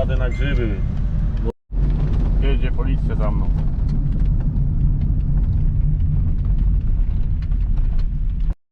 Jadę na grzyby. Jedzie policja za mną.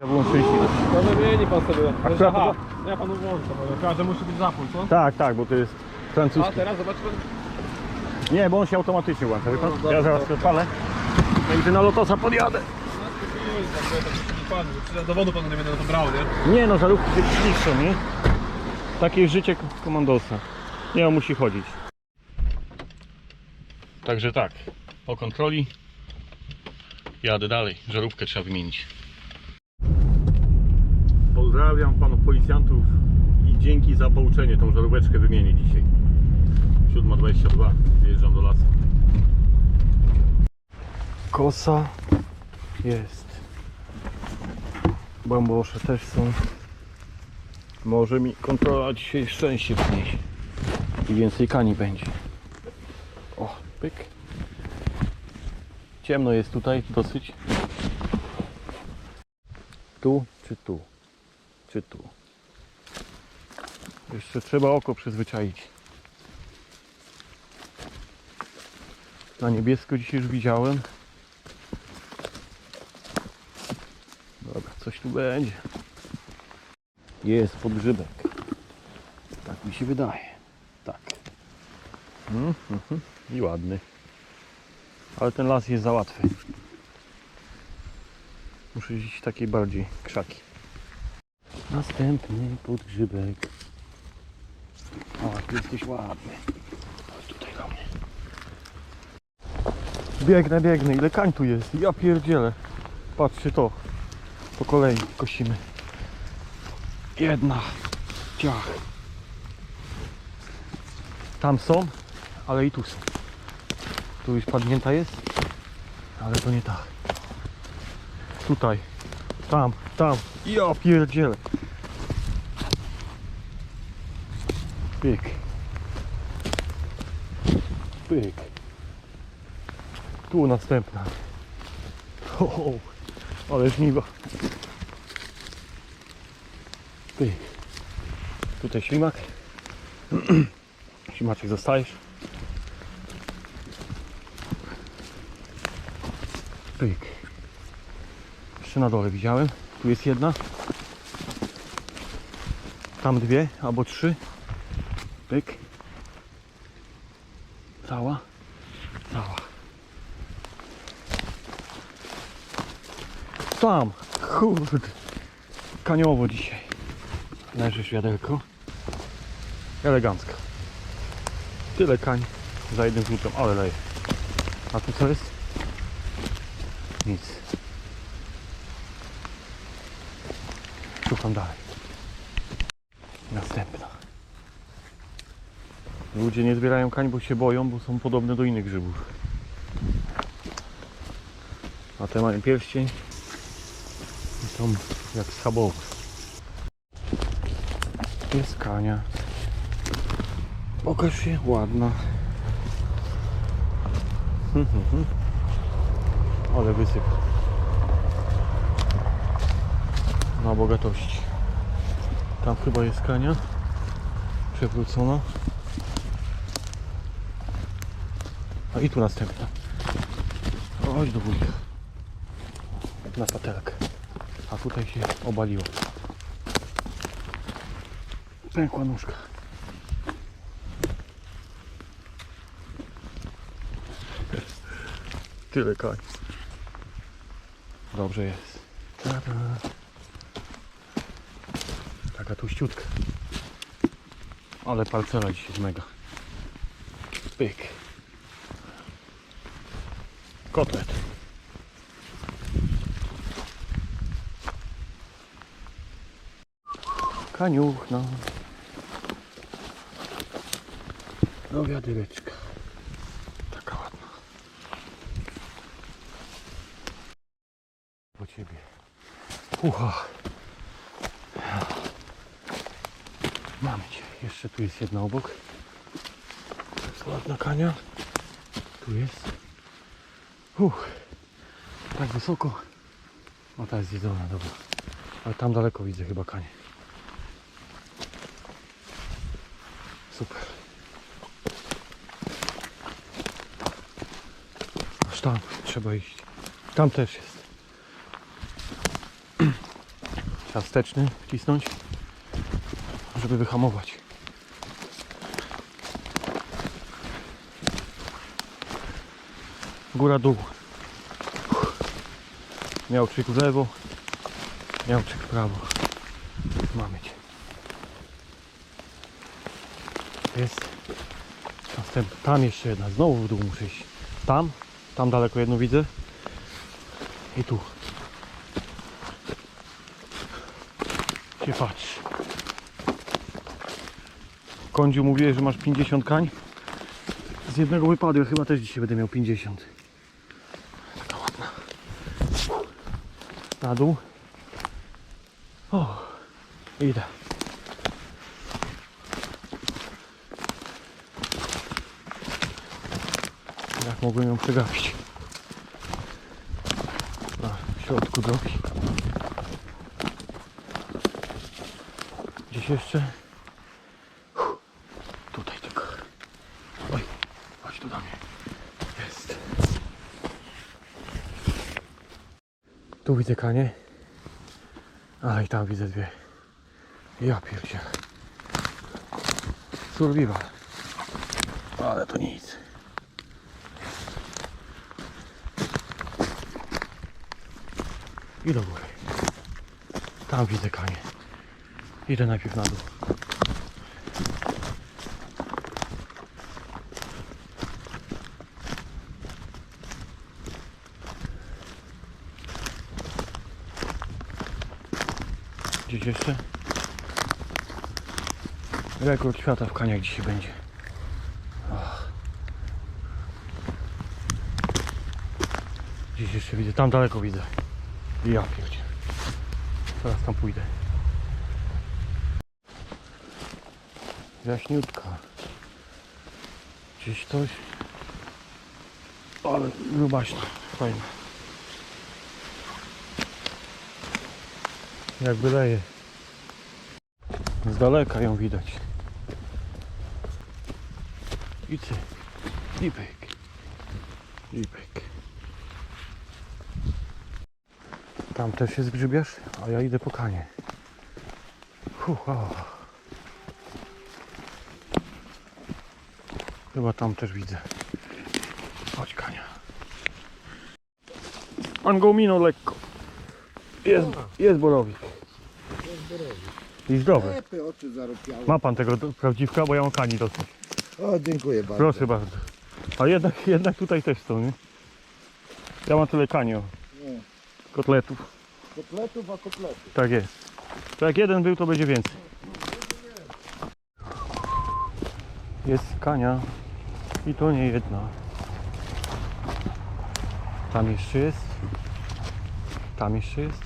Ja szczęśliwy. No wymieni pan sobie. Akurat Aha, ja panu włączę, każdy musi być zapój, co? Tak, tak, bo to jest A francuski. teraz zobacz pan. Nie, bo on się automatycznie włącza, wie pan? No, dobra, Ja zaraz dobra. odpalę. Będzie na lotosa podjadę. Pan, dowodu panu nie będę na to brał, nie? Nie no, żarówki się zniszczą, nie? Takie jest życie komandosa. Nie on musi chodzić. Także tak, po kontroli jadę dalej. Żarówkę trzeba wymienić. Pozdrawiam panów policjantów i dzięki za pouczenie tą żaróweczkę wymienię dzisiaj. 7.22 wyjeżdżam do lasu. Kosa jest. Bambosze też są. Może mi kontrola dzisiaj szczęście przyniesie. I więcej kani będzie. O, pyk. Ciemno jest tutaj dosyć. Tu czy tu? Czy tu? Jeszcze trzeba oko przyzwyczaić. Na niebiesko dzisiaj już widziałem. Dobra, coś tu będzie. Jest podgrzybek. Tak mi się wydaje. Mm, mhm. I ładny. Ale ten las jest za łatwy. Muszę iść takie bardziej krzaki. Następny podgrzybek. O, ty jesteś ładny. Chodź tutaj do mnie. Biegnę, biegnę. Ile kań tu jest? Ja pierdzielę. Patrzcie to. Po kolei kosimy. Jedna. Ciach. Tam są, ale i tu są. Tu już padnięta jest, ale to nie ta. Tutaj. Tam, tam. Ja pierdzielę. Pyk. Pyk. Tu następna. Ho, ho. Ale żniwa. Pyk. Tutaj ślimak. Ślimaczek zostajesz. Pyk. Jeszcze na dole widziałem. Tu jest jedna. Tam dwie albo trzy. Pyk. Cała. Cała. Tam. Kurde. Kaniowo dzisiaj. Leży światełko. Elegancko. Tyle kań za jednym rzutem, ale leje. A tu co jest? Nic. Szukam dalej. Następna. Ludzie nie zbierają kań, bo się boją, bo są podobne do innych grzybów. A te mają pierścień i są jak schabowe. Jest kania. Pokaż się, ładna. Ale wysyp. Na bogatości. Tam chyba jest kania. Przewrócona. A i tu następna. Chodź do wujka. Na patelkę. A tutaj się obaliło. Pękła nóżka. Tyle kań. Dobrze jest. Taka tuściutka. Ale parcela dzisiaj mega. Pyk. Kotlet. Kaniuchna. No wiadyreczka. Taka ładna. Po ciebie. Ucha. Mamy cię. Jeszcze tu jest jedna obok. To jest ładna kania. Tu jest. Uch. Tak wysoko. No ta jest zjedzona, dobra. Ale tam daleko widzę chyba kanie. Super. Aż tam trzeba iść. Tam też jest. Trzeba wsteczny wcisnąć, żeby wyhamować. Góra dół. Miałczyk w lewo, miałczyk w prawo. Mamy cię. Jest. Następna. Tam jeszcze jedna. Znowu w dół muszę iść. Tam. Tam daleko jedną widzę. I tu. Się patrz. Kądziu mówiłeś, że masz 50 kań. Z jednego wypadła. Chyba też dzisiaj będę miał 50. Taka ładna. Na dół. O. Idę. Jak mogłem ją przegapić? A, w środku drogi. Gdzieś jeszcze? Tutaj tylko. Oj, chodź tu do mnie. Jest. Tu widzę kanie. A i tam widzę dwie. Ja pierdzielę. Survival. Ale to nic. I do góry. Tam widzę kanie. Idę najpierw na dół. Gdzieś jeszcze? Rekord świata w kaniach dzisiaj będzie. Ach. Gdzieś jeszcze widzę, tam daleko widzę. Ja pierdzie. Teraz tam pójdę. Jaśniutka. Gdzieś coś. Ale grubaśna. Fajna. Jakby leje. Z daleka ją widać. I. Lipek. Lipek. Tam też jest grzybiarz, a ja idę po kanie. Fuh, o. Chyba tam też widzę. Chodź kania. Pan go minął lekko. Jest, jest borowik. I zdrowy. Lepy oczy zarobiały. Ma pan tego do- prawdziwka, bo ja mam kani dosyć. O, dziękuję bardzo. Proszę bardzo. A jednak, jednak tutaj też są, nie? Ja mam tyle kani, o. Nie. Kotletów. Kotletów, a kotletów. Tak jest. To jak jeden był, to będzie więcej. Jest kania. I to nie jedna. Tam jeszcze jest. Tam jeszcze jest.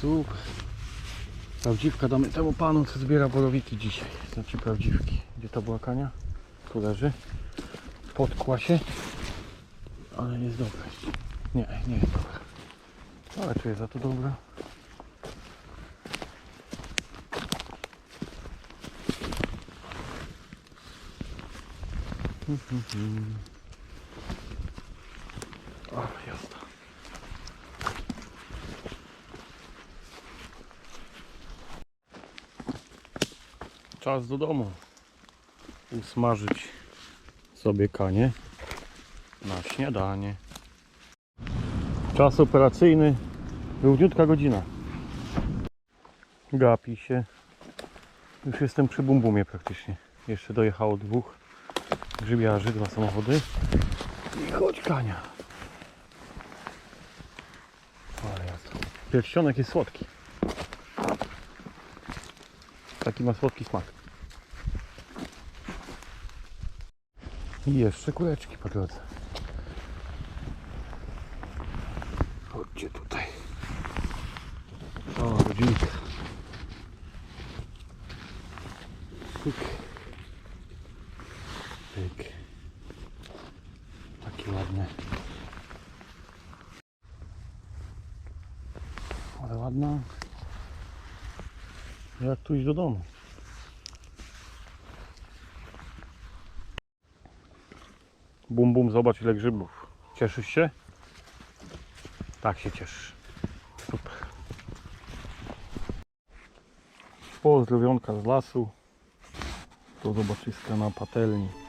Super. Prawdziwka damy temu panu, co zbiera borowiki dzisiaj. Znaczy prawdziwki. Gdzie to była kania? Tu leży. Podkła się. Ale jest dobra. Nie, nie jest dobra. Ale czy jest za to dobra? Ach, jasna. Czas do domu. Usmażyć sobie kanie na śniadanie. Czas operacyjny. Równiutka godzina. Gapi się. Już jestem przy bumbumie praktycznie. Jeszcze dojechało dwóch grzybiarzy, dwa samochody. I chodź kania. Pierścionek jest słodki. Taki ma słodki smak. I jeszcze kuleczki po drodze. ładnie. Ale ładna. Jak tu iść do domu? Bum, bum, zobacz ile grzybów. Cieszysz się? Tak się ciesz. Super. Pozdrowionka z lasu. Do zobaczyska na patelni.